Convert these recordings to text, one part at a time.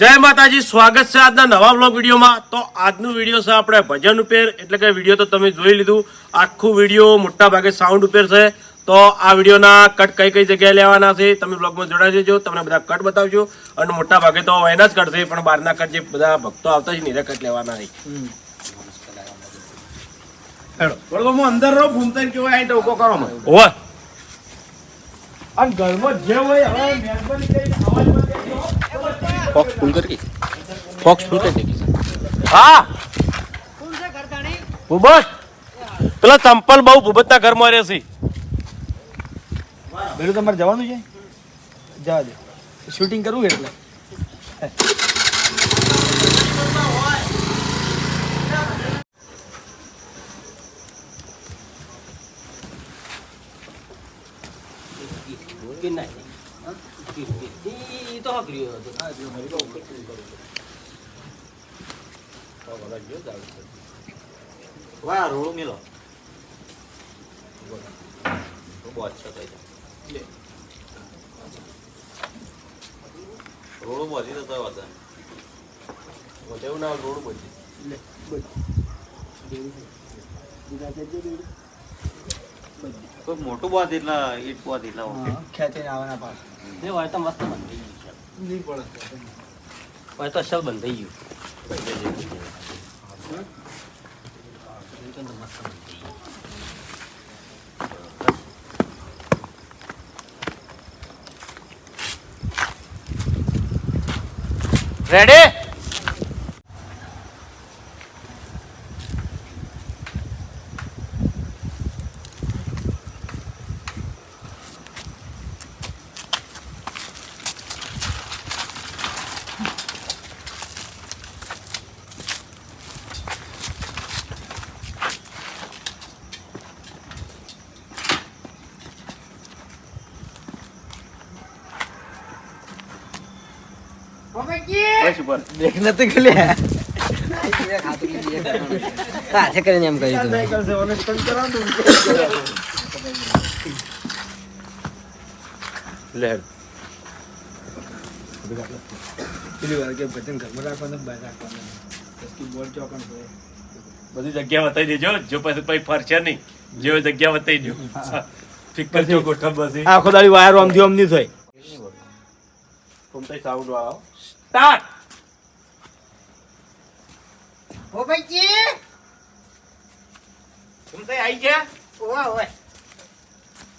જય માતાજી સ્વાગત છે આજના નવા બ્લોગ વિડીયોમાં. તો આજનું વીડિયો છે આપણે ભજન ઉપેર એટલે કે વીડિયો તો તમે જોઈ લીધું. આખું વીડિયો મોટા ભાગે સાઉન્ડ ઉપેર છે. તો આ વિડીયોના કટ કઈ કઈ જગ્યાએ લેવાના છે તમે બ્લોગમાં જોડાઈ દેજો તમને બધા કટ બતાવજો. અને મોટા ભાગે તો એના જ કટ છે પણ બહારના કટ જે બધા ભક્તો આવતા છે નીરા કટ લેવાના છે. અંદર રહો ઘૂમતા ને કેવાય આઈને ટોકો કરો મને. અને ઘરમાં જે હોય હવે મહેરબાની કરીને અવાજમાં કહેજો. फुल ફૂલ કરી ફોક્સ ફૂલ કરી નાખી હા! ભૂબત! પેલા ચંપલ બહુ ભૂબતના ઘરમાં રહે છે. પેલું તમારે જવાનું છે? જવા દે. શૂટિંગ કરવું એટલે. વાહ રોડું મેલો. રોડું બોધી તો તોય વાંધો નહીં. એવું ના રોડ બધી મોટું બોધ એટલે ઈટ બોધ એટલે. ખેંચીને આવવાના પાસ નહીં હોય તો મસ્ત છે. નહીં પડે હોય તો અસલ બંધ થઈ ગયું. રેડી હાથે કરીને એમ કહ્યું તું. લે પેલી વાર કે ભજન ઘરમાં રાખવાનું બહાર રાખવાનું પછી બોલ બધી જગ્યા બતાવી દેજો જો પછી પછી ફરશે નહીં જેવી જગ્યા બતાવી દો ફિકર જો ગોઠવ બસ આખો દાડી વાયર આમથી આમ નહીં થાય ઘૂમતા સાઉન્ડ વાળો સ્ટાર્ટ ઘૂમતા આવી ગયા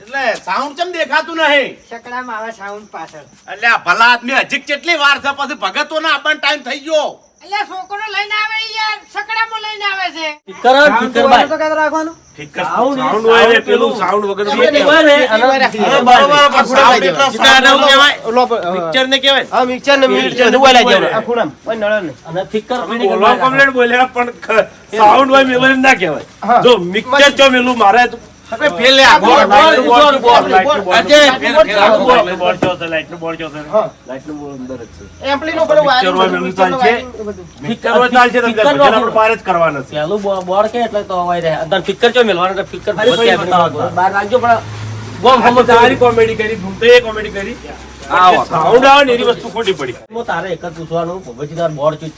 એટલે સાઉન્ડ ચમ દેખાતું નહીં? સકડામાં આવે સાઉન્ડ પાછળ. એટલે આ ભલા આદમી હજી કેટલી વાર છે? પછી ભગતો ના આપવાનો ટાઈમ થઈ ગયો. એટલે છોકરો લઈને આવે યાર સકડામાં લઈને આવે છે. ફિકર હોય, ફિકર બાય. ફિકર સાઉન્ડ હોય પેલું સાઉન્ડ વગર ને, કહેવાય. હા, મિક્સર ને મિક્સર આ ખૂણામાં. અને ફિકર બોલ્યા પણ સાઉન્ડ હોય મેલું ના કહેવાય. જો મિક્સર જો મેલું મારે તો હવે ફેલે આ બોલ, બોલ, બોલ, બોલ, બોલ ફેર, ફેર, બોલ બોલ જો છે, લાઈટનું બોલ જો છે. લાઈટનું બોલ અંદર જ છે. એમ્પલી નો પેલો પિક્ચર હોય છે પિક્ચર ચાલશે તમને પિક્ચર ભજન આપણે પાર જ કરવાના છે પેલું બો- કે એટલે તો અવાય રહે. અંદર ફિકર ચો મેલવાનો ત્યાં બતાવવાનું. બહાર રાખજો પણ બોમ અમે તારી કોમેડી કરી ભૂમતે કોમેડી કરી. સાઉન્ડ આવે ને એની વસ્તુ ખોટી પડી. હું તારે એક જ પૂછવાનું ભગવતજી બોર્ડ ચૂચ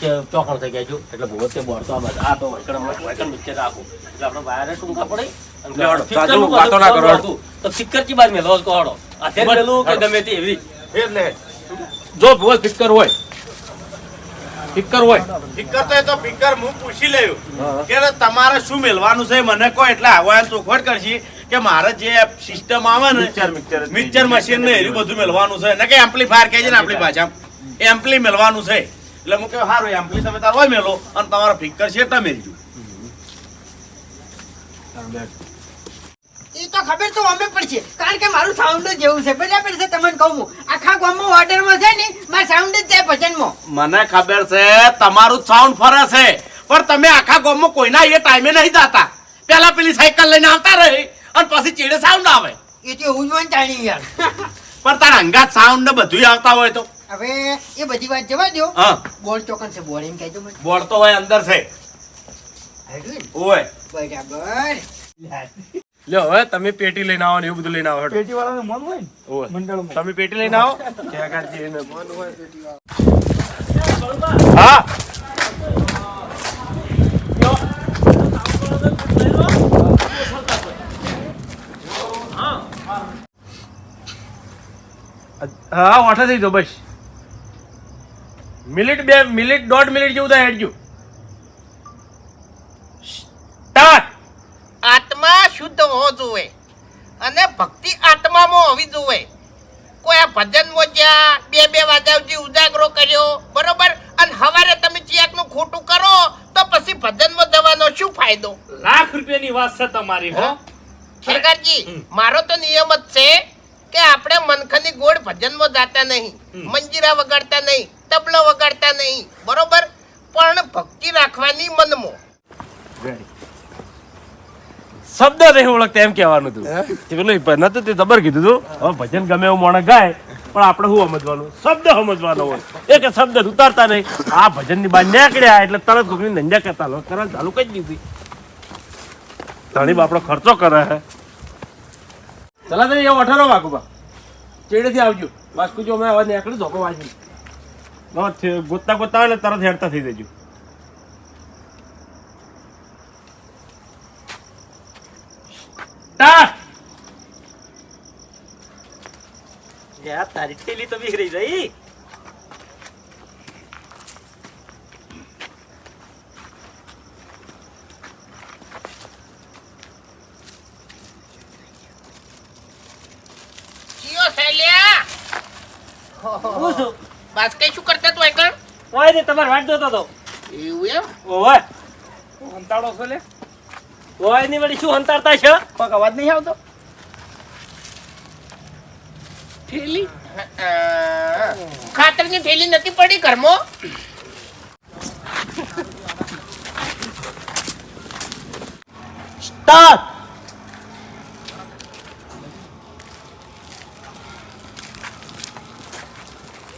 થઈ ગયા છું. એટલે ભગવત બોર્ડ તો આ બધા આ તો વૈકણ વૈકણ મિક્સર રાખું. એટલે આપણે વાયરે ટૂંકા પડે. જ. ગમે ભૂલ ફિક્કર હોય ફિક્કર હોય. પિક્કર તો એ તો પિક્કર હું પૂછી લેવું કે તમારે શું મેળવાનું છે? મને કહો એટલે આવા ચોખવટ કરશી કે મારે જે સિસ્ટમ આવે ને મિક્સર મિક્સર મિક્સર મશીન ને એવું બધું મેળવાનું છે. ને કે એમ્પ્લીફાયર કહે છે ને આપણી ભાષામાં એમ્પલી મેળવાનું છે. એટલે હું કહું સારું એમ્પલી તમે તાર હોય મેલો અને તમારો ફિકર છે તમે મેળજો એ તો ખબર તો અમે પડશે કારણ કે મારું સાઉન્ડ જ એવું છે. બરાબર છે તમને કહું આખા ગામમાં ઓર્ડરમાં છે ને મારા સાઉન્ડ જ જાય ભજનમાં. મને ખબર છે તમારું સાઉન્ડ ફરે છે. પણ તમે આખા ગામમાં કોઈના એ ટાઈમે નહીં જતા. પેલા પેલી સાયકલ લઈને આવતા રહી અને પછી ચીડે સાઉન્ડ આવે. એ તો હું જોઈને જાણી યાર. પણ તાર અંગાત સાઉન્ડ ને બધું આવતા હોય તો. હવે એ બધી વાત જવા દો હા. બોલ ચોકન છે બોલ એમ કહેજો મને. બોર્ડ તો હોય અંદર છે. ઓય. બરાબર. લ્યો હવે તમે પેટી લઈને આવો ને એવું બધું લઈને આવો પેટી વાળાને મન હોય ને? ઓવે. મંડળમાં. તમે પેટી લઈને આવો. આગળ મન હોય? પેટી વાળો. હા? હા ઓઠા થઈ દો બસ. મિનિટ બે, મિનિટ, દોઢ મિનિટ જેવું થાય, હેડજો. સ્ટાર્ટ! આત્મા શુદ્ધ હોવો જોઈએ અને ભક્તિ આત્મામાં હોવી જોઈએ. કોઈ આ ભજનમાં જ્યાં બે બે વાજાવજી ઉજાગરો કર્યો બરોબર? અને હવારે તમે ચિયાકનું ખોટું કરો તો પછી ભજનમાં જવાનો શું ફાયદો? લાખ રૂપિયાની વાત છે તમારી હો. સરકારજી મારો તો નિયમ જ છે કે આપણે મનખની ગોળ ભજનમાં જાતા નહીં મંજીરા વગાડતા નહીં તબલો વગાડતા નહીં બરોબર? પણ ભક્તિ રાખવાની મનમાં. શબ્દ નહીં ઓળખતા એમ કહેવાનું હતું. પેલું નતું તે જબર કીધું હતું હવે ભજન ગમે એવું મોણ ગાય પણ આપણે શું સમજવાનું? શબ્દ સમજવાનો હોય. એક શબ્દ ઉતારતા નહીં. આ ભજનની બહાર નીકળ્યા એટલે તરત કોકની નંજા કરતા લો. તરત ચાલુ કરી દીધી. ધણી આપણો ખર્ચો કરે હે. ચલા તને એવું અઠારો વાગુબા ચેડેથી આવજો. વાસ્કુ જો મેં હવે નીકળી ધોકો વાંચી ગોતતા ગોતતા એટલે તરત હેડતા થઈ જજો. સ્ટાર્ટ તારી ઠેલી તો બીગડી જઈ હું બાસ કઈ શું કરતા તું એકણ ઓય ને તમારે વાટ જોતો તો એવું એમ? ઓય હંતાડો છો લે. ઓયની વળી શું હંતાડતા છે? કોક અવાજ નહીં આવતો? થેલી? ખાતરની થેલી નથી પડી ઘરમાં? સ્ટાર્ટ!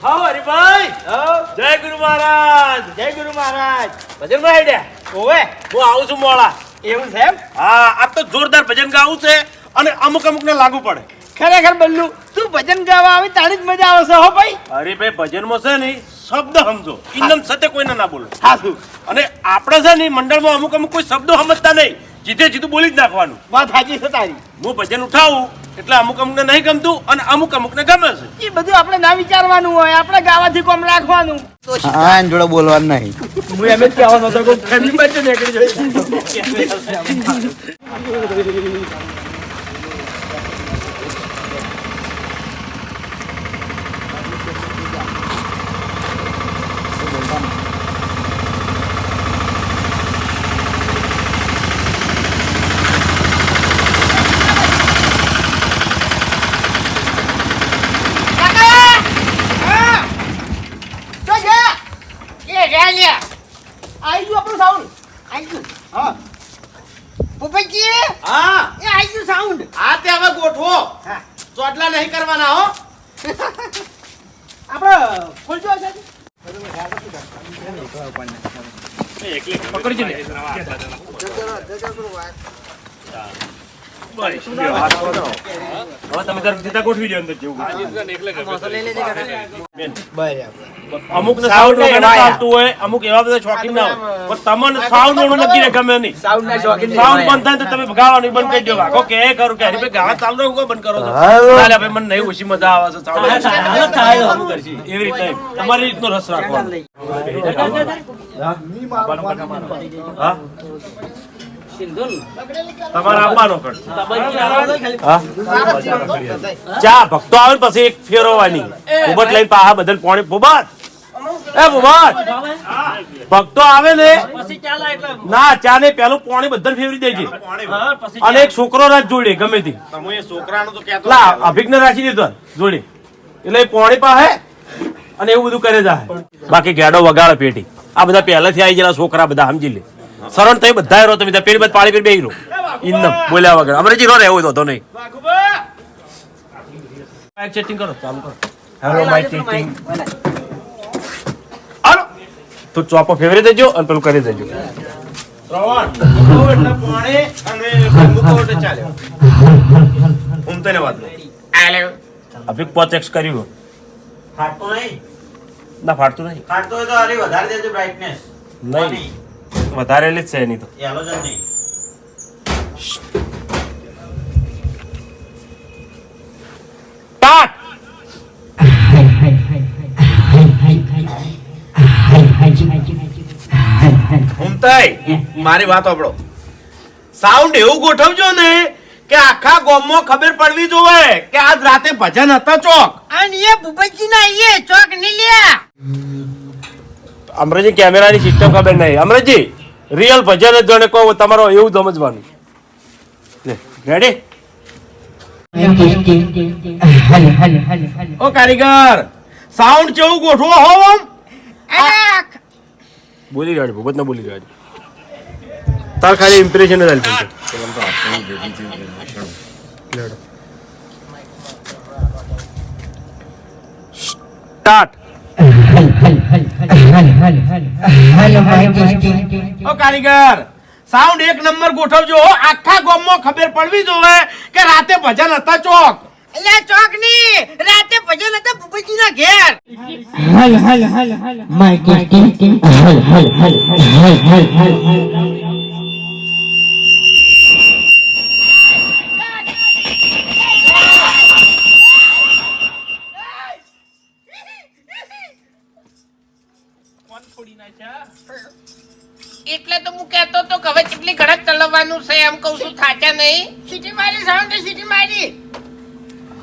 હા હરિભાઈ! જય ગુરુ મહારાજ! જય ગુરુ મહારાજ. ભજન ભાઈ ઓવે હું આવું છું મોડા. એવું છે એમ? હા આ તો જોરદાર ભજન ગાવું છે અને અમુક અમુક ને લાગુ પડે. ખરેખર બલ્લુ તું ભજન ગાવા આવે તારી જ મજા આવશે હો ભાઈ? અરે ભાઈ ભજનમાં છે ને શબ્દ સમજો. ઇન્દમ સત્ય કોઈને ના બોલો. હાસુ અને આપણે છે ને મંડળમાં અમુક અમુક કોઈ શબ્દો સમજતા નહીં. જીતે જીતું બોલી જ નાખવાનું. વાત સાચી છે તારી. હું ભજન ઉઠાવું એટલે અમુક અમુકને નહીં ગમતું અને અમુક અમુકને ગમે છે. એ બધું આપણે ના વિચારવાનું હોય આપણે ગાવાથી કોમ રાખવાનું. હા એની જોડે બોલવાનું નહીં. હું એમ જ કહેવાનો હતો કે ફેમિલી બાજુ નીકળી એ રહ્યા આવી ગયું આપણું સાઉન્ડ આઈ ગયું હા ભૂપતજી હા એ આઈ ગયું સાઉન્ડ આ તે હવે ગોઠવો હા. ચોટલા નહીં કરવાના હો આપણે ખોલજો હશે પકડજો ને હવે તમે તાર સીધા ગોઠવી દો અંદર જેવું અમુક ને સાઉન્ડ વગર આવતું હોય અમુક એવા બધા શોખીન ના હોય. પણ તમને સાઉન્ડ વગર નક્કી ગમે નહીં. સાઉન્ડ ના શોખીન સાઉન્ડ બંધ થાય તો તમે ગાવાનું બંધ કરી દો. વાગો કે કરું કે હરીભાઈ ગાવા ચાલુ બંધ કરો છો? ચાલે ભાઈ મને નહીં ઓછી મજા આવે છે એવી રીતે તમારી રીતનો રસ રાખવાનો. હા? તમારે આપવાનો ચા ભક્તો આવે ને પછી એક ફેરવવાની. ભૂબટ લઈને પાહા બદલ પોણી ભૂબટ એ ભૂબટ ભક્તો આવે ને? પછી ચાલે એટલે. ના ચા ને પેલું પોણી બધા ફેરવી દેજે. અને એક છોકરો રાખ જોડે ગમે તે. અભિજ્ઞ રાખી દીધો જોડે. એટલે પોણી પાસે અને એવું બધું કરે જાય બાકી ગેડો વગાડે પેટી. આ બધા પહેલેથી આવી ગયેલા છોકરા બધા સમજી લે. શરણ થઈ બધા રહો તમે પેલી બધા પાણી પી બેહી રહો ઇન્દમ બોલ્યા વગર. અમરેજી રો રહેવું તો નહીં માઇક ચેટિંગ કરો ચાલુ કરો. હેલો માઇક ચેટિંગ હાલો તો ચોપો ફેવરી દેજો અને પેલું કરી દેજો. શ્રવણ પાણી અને મૂકો ચાલે ઊંઘતે વાત નહીં. અભિક પોચ એક્સ કર્યું. ફાટતો નહીં? ના ફાટતું નહીં. ફાટતો હોય તો અરે વધારે દેજો બ્રાઇટનેસ નહીં. વધારેલી જ છે એની તો. મારી વાત આપડો સાઉન્ડ એવું ગોઠવજો ને કે આખા ગામમાં ખબર પડવી જોવે કે આજ રાતે ભજન હતા ચોક. અને એ ભૂપતજી ના એ ચોકની લ્યા. અમરજી કેમેરાની સિસ્ટમ ખબર નહીં. અમરજી! રિયલ ભજન જ જાણે કહો તમારો એવું સમજવાનું. રેડી ઓ કારીગર સાઉન્ડ કેવું ગોઠવો હો આમ બોલી રહ્યા ભૂપત ના બોલી રહ્યા તાર ખાલી ઇમ્પ્રેશન જ આલ્યું સ્ટાર્ટ ઓ કારીગર સાઉન્ડ એક નંબર ગોઠવજો હો. આખા ગામમાં ખબર પડવી જોવે કે રાતે ભજન હતા ચોક. એટલે ચોકની રાતે ભજન હતા ભૂપતજી ના ઘેર એટલે તો હું કહેતો તો હવે કેટલી ઘડક ચલાવવાનું છે એમ કહું છું થાચા નહીં. સીટી મારી સાઉન્ડ સીટી મારી.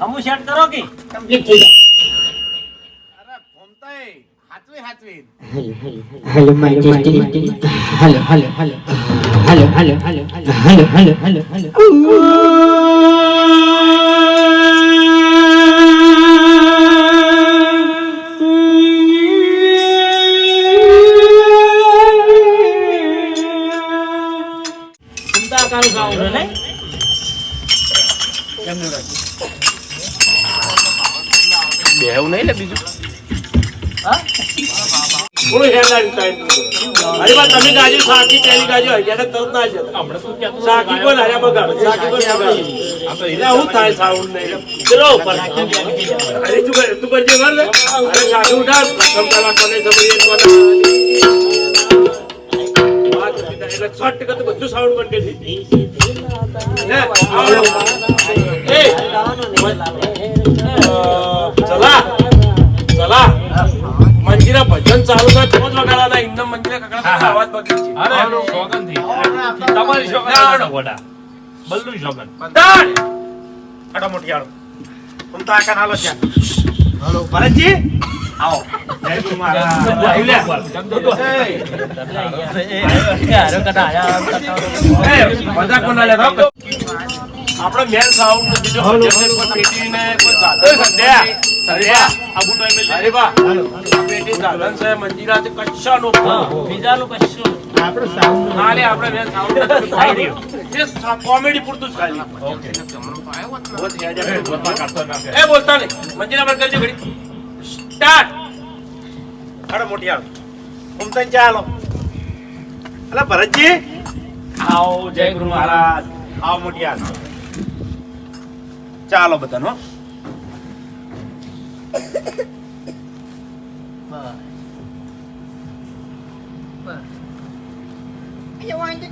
હમુ સેટ કરો કે? કમ્પ્લીટ થઈ જાય. અરે ભૂમતાઈ હાચવી હાચવી hello my hello hello hello. Hello hello hello hello hello. Hello hello, અરે બા તમે ગાજો સાકી પેલી ગાજો હજાર તરત ના જતા સાકી કોણ હાર્યા બગાડો સાકી કોણ બગાડો એટલે હું થાય સાઉન્ડ નહીં ચલો ઉપર અરે તું કર તું કરજે કર ને અરે સાકી ઉઠા પ્રથમ કલાકોને સમજીએ વાત સીધા એટલે શોર્ટ ટકા તો બધું સાઉન્ડ બંધ કરી દીધી ને આવો એ ચલા ચલા મંજીરા ભજન ચાલુ થાય તો જ વગાડવાના ઇન્દમ મંજીરા કકડા અવાજ બગડી છે. તમારી શોગન વડા? બલ્લુ શોગન તાણ આડો મોટિયાળો હું તો આકા નાલો છે. હાલો ભરતજી. આવો. જય ગુરુ મહારાજ આવ્યું લે. એ, મજાક કોના લે રાવ? આપણે મેન સાઉન્ડ બીજો કોઈ પેટી ને કોઈ સાધન સંધ્યા. અરે કોમેડી પૂરતું જ ખાલી એ બોલતા નહીં. મંજીરા બંધ કરજો ઘડી. સ્ટાર્ટ. આડો મોટિયાળો હું તો ચાલો અલા ભરતજી. આવો જય ગુરુ મહારાજ. આવો મોટિયાળો ચાલો બધાનો.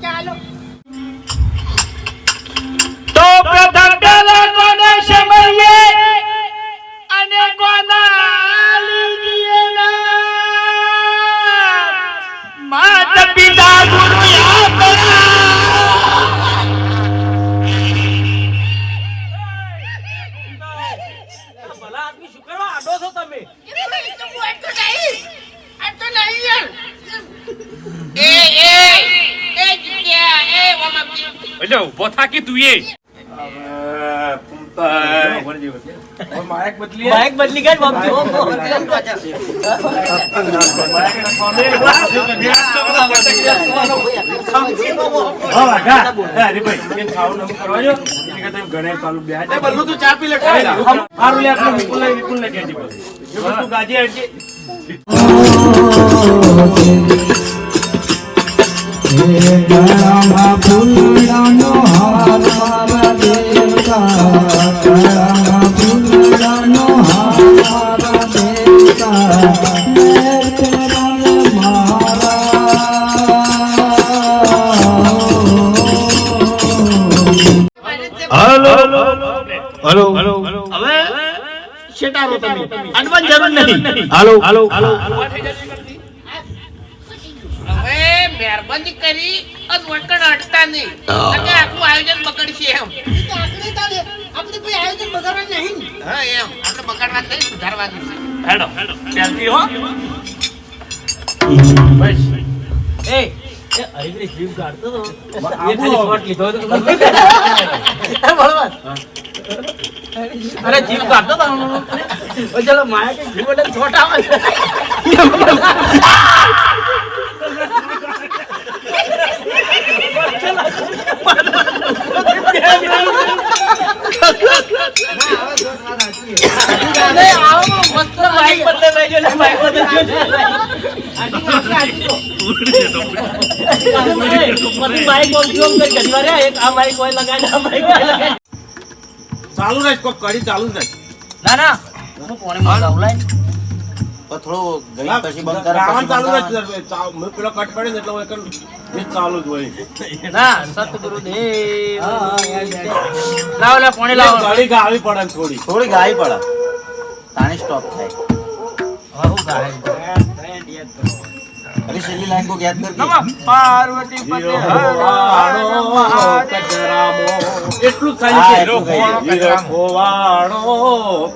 ચાલો તો પ્રથમ પેલા કોને સમરીએ અને કોના લીજીએ માત પિતા ગુરુ થાકી તું એ બાઈક બદલી ગઈ. બાપજી ઓમ એ વિપુલ તમે. કહેજે જરૂર જો હાલો. હાલો. હાલો. હવે મહેરબાની કરી અને વળકણ અડતા નહીં. અને આખું આયોજન બગડશે એમ. આપણે કોઈ આયોજન બગાડવાનું નહીં હા એમ. આપણે બગાડવા નહીં સુધારવાનું હેડો હેડો. ચાલતી હો. બસ. એ એ હરીફની જીભ કાઢતો હતો. એ ખાલી short લીધો હતો. અરે જીવ કાઢતો તો ચલો માયા કે જીવ એટલે છોટા માઇક ઓમ કરી વાર એક આ માઇક હોય લગાય આ માઇક હોય લગાય ચાલુ રહે કોક કરી ચાલુ જ રહે ના ના. હું પોણે માં લાવલાય થોડો ગઈ પછી બંધ કર રાવણ ચાલુ કરે. ચા- મેં પેલો કટ પડે એટલે હું એક જે ચાલુ જ હોય. ના સતગુરુ દેવ લાવ લે પોણે લાવ. ગાડી ગાવી પડે થોડી. થોડી ગાવી પડે. તાણી સ્ટોપ થાય. હું ગાય. હા. એટલું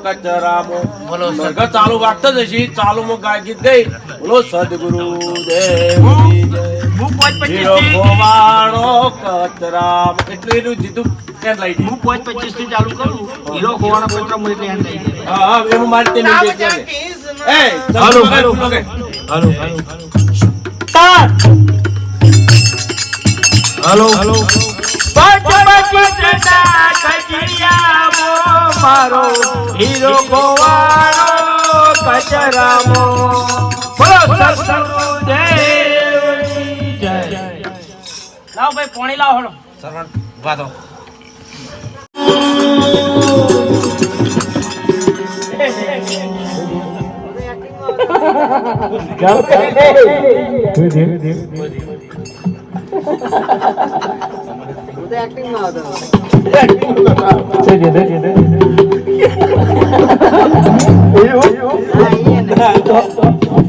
કચરામો. બોલો ચાલુ વાગતો જ હશે. ચાલુમાં ગાય ગીત ગઈ. બોલો સદગુરુ જય. હીરો કચરામો. એટલું એનું જીતું. લઈ જઈ. પચીસથી ચાલુ કરું. હીરો ખોવાનો પ્રોગ્રામ હું એટલે લઈ દે. હા, હા, એનું મારે તે નહીં ગીત એ, હાલો, સદગુરુ હાલો. હાલો હાલો. હલો. હાલો મારો હીરો ગોવાળો કચરામો. બોલો સત્સંગુ જય લાવો ભાઈ પોણી લાવો હળો. સરવણ ઊભા થો. હું Não, tá. Ei, ei, ei. Meu Deus, meu Deus. Não tem aqui nada. Entendi, entendi, entendi. Eu? Eu? Aí, né? Top, top, top.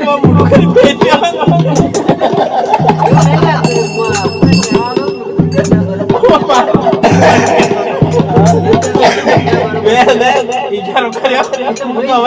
Eu amo o que ele pediu.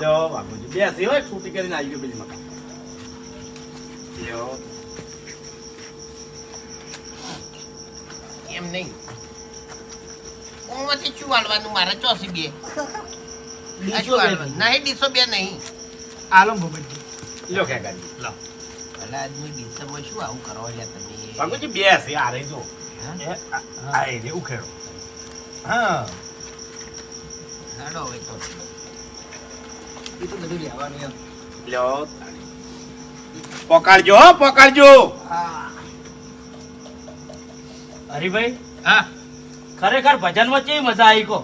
લ્યો બાબુજી બેસી હોય છૂટી કરીને આવી ગયો બીજી મકાન. લ્યો એમ નહીં. ઓમાંથી શું વાળવાનું મારે ચોસી બે. આ નહીં ડીસો બે નહીં. લ્યો ખેગાજી. લો. ભલા આદમી ડીસોમાં શું આવું કરો લ્યા તમે. બેસી આ રહી જો. આ રે ઉખેડો. હા. હાલો હવે તો. ઈ તો બધું લેવાનું એમ. લ્યો પકડજો. પકડજો હા. હરીભાઈ હા. ખરેખર ભજન વચ્ચે મજા આવી કો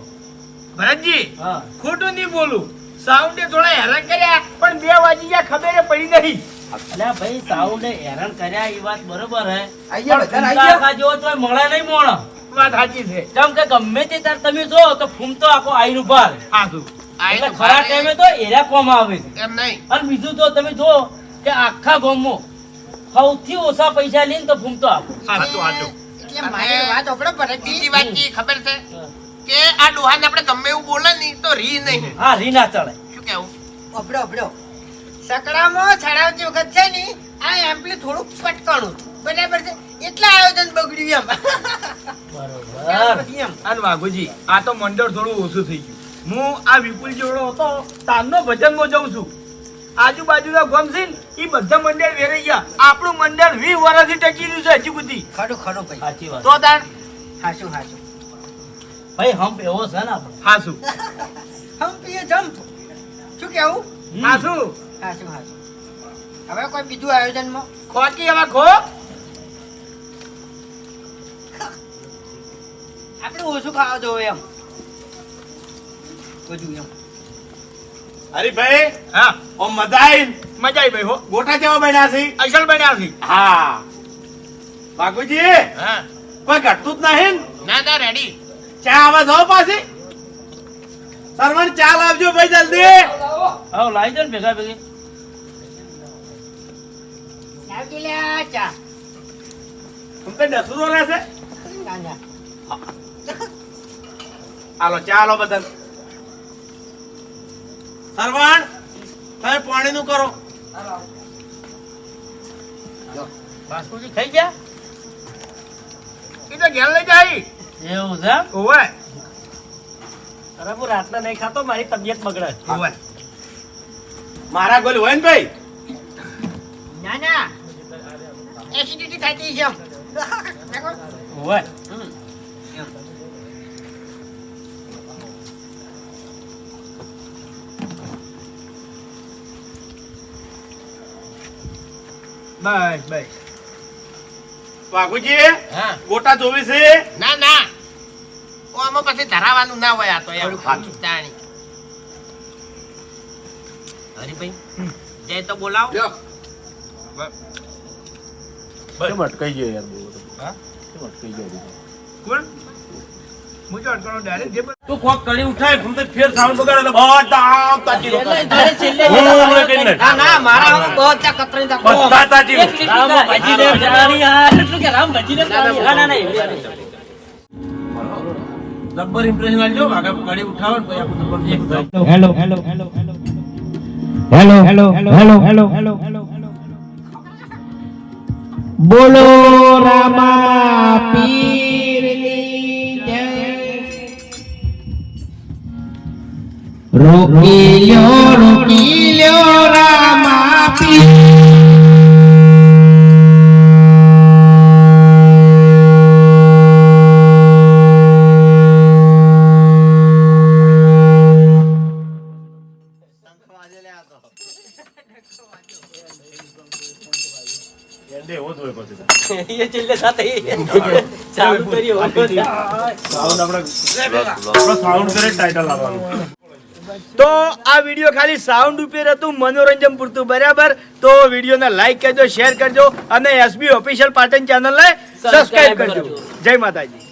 ભરતજી હા. ખોટું નહીં બોલું. સાઉન્ડે થોડા હેરાન કર્યા પણ બે વાગી ગયા ખબર પડી નહીં. અલ્યા ભાઈ સાઉન્ડે હેરાન કર્યા એ વાત બરોબર હે. આઈ જો. આખા મળે નહીં મોણો. વાત સાચી છે. કેમ કે ગમે તે તાર તમે જો તો ફૂમતો આખો ઊભા રહે. સાચું એટલે ખરા ટાઈમે તો એરા કોમ આવે છે. એમ નહીં. અને બીજું તો તમે જો કે આખા ગામમાં સૌથી ઓછા પૈસા લઈને તો ભૂમતો આપો સાચું સાચું એટલે મારી વાત ઓપડો ભરતજી. બીજી વાત કી ખબર છે? કે આ ડોહાને આપણે ગમે એવું બોલે ને તો રી નહીં. હા રી ના ચડે શું કેવું? ઓપડો ઓપડો સકડામાં છડાવતી વખત છે ને આ એમ્પલી થોડુંક પટકાણું. બરાબર છે? એટલે આયોજન બગડ્યું એમ. બરોબર. એમ. અને વાઘુજી આ તો મંડળ થોડું ઓછું થઈ ગયું. હું આ વિપુલ જેવડો હતો તારનો ભજનમાં જઉં છું. આજુબાજુના ગોમ છે ને એ બધા મંડળ વેરાઈ ગયા. આપણું મંડળ વીસ વર્ષથી ટકી રહ્યું છે હજી સુધી. ખરું ખરું ભાઈ. સાચી વાત. તો તાણ? હાસુ હાસુ ભાઈ હમ્પ એવો છે ને આપણો. હાસુ હમ્પ એ જમ્પ શું કેવું? હાસુ હાસુ હાસુ હવે કોઈ બીજું આયોજનમાં? ખોટી હવે ખો. આપણે ઓછું ખાવા જોવે એમ. બધું એમ. હરીભાઈ હા. ઓ મજા આવી મજા આવી ભાઈ હો. ગોઠા કેવા બન્યા છે? અસલ બન્યા છે. હા. બાગુજી હા. કોઈ ઘટતું જ નહીં ના? ના રેડી ચા આવા જાઓ પાછી. સરવણ ચા લાવજો ભાઈ જલ્દી. હવે લાવી દો ને ભેગા ભેગી. લાવજે લે ચા. તો ડસુરો રહેશે હાલો ચા હાલો બધા સરવણ તમે પાણી નું કરો બાસ્કુજી થઈ ગયા? એ તો ઘેર લઈ જાય. એવું છે? ઓવે અરે હું રાતના નહીં ખાતો મારી તબિયત બગડે ઓવે મારા ગોલ હોય ને ભાઈ? ના ના. એસિડિટી થતી છે. એમ. ઓય બસ બસ બાગુજી હા. ગોટા જોવી છે? ના ના. ઓ આમાં પછી ધરાવાનું ના હોય આ તો એમ. જાણી હરીભાઈ જય તો બોલાવો. કેમ અટકાઈ ગયો યાર બહુ હા? કેમ અટકાઈ ગયો કુલ મુજો અટકણો ડાયરેક્ટ જે તું કોક કરી ઉઠાય હું તો ફેર સાઉન્ડ બગાડે એટલે બધા આમ તાજી હું હમણાં કઈ નહીં. ના ના મારા આમ બધા કતરી. બધા તાજી રામ ભજી દે યાર એટલું કે રામ ભજી દે ના ના ના જબ્બર impression આલજો. આગળ કડી ઉઠાવો ને પછી આપણે hello. Hello hello hello hello. Hello. Hello hello. Hello hello. બોલો રામા પીરની રોકી લ્યો રોકી લ્યો चिल्ले साथे साउंड સાઉન્ડ કરે ટાઇટલ લાવવાનું. તો આ વીડિયો ખાલી સાઉન્ડ ઉપર હતું મનોરંજન પૂરતું બરાબર? તો વિડીયોને લાઈક કરજો શેર કરજો અને એસબી ઓફિશિયલ પાટણ ચેનલને સબસ્ક્રાઇબ કરજો. જય માતાજી.